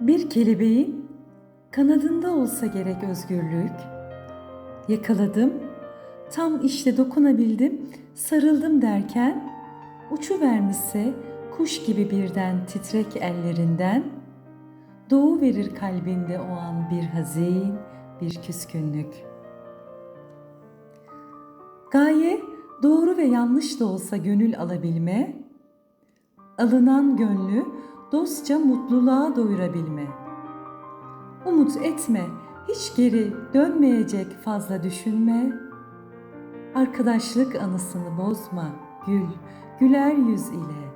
Bir kelebeğin kanadında olsa gerek özgürlük. Yakaladım, tam işte dokunabildim, sarıldım derken uçu vermişse kuş gibi birden titrek ellerinden doğu verir kalbinde o an bir hazin, bir küskünlük. Gaye doğru ve yanlış da olsa gönül alabilme, alınan gönlü dostça mutluluğa doyurabilme. Umut etme, hiç geri dönmeyecek fazla düşünme. Arkadaşlık anısını bozma, gül, güler yüz ile.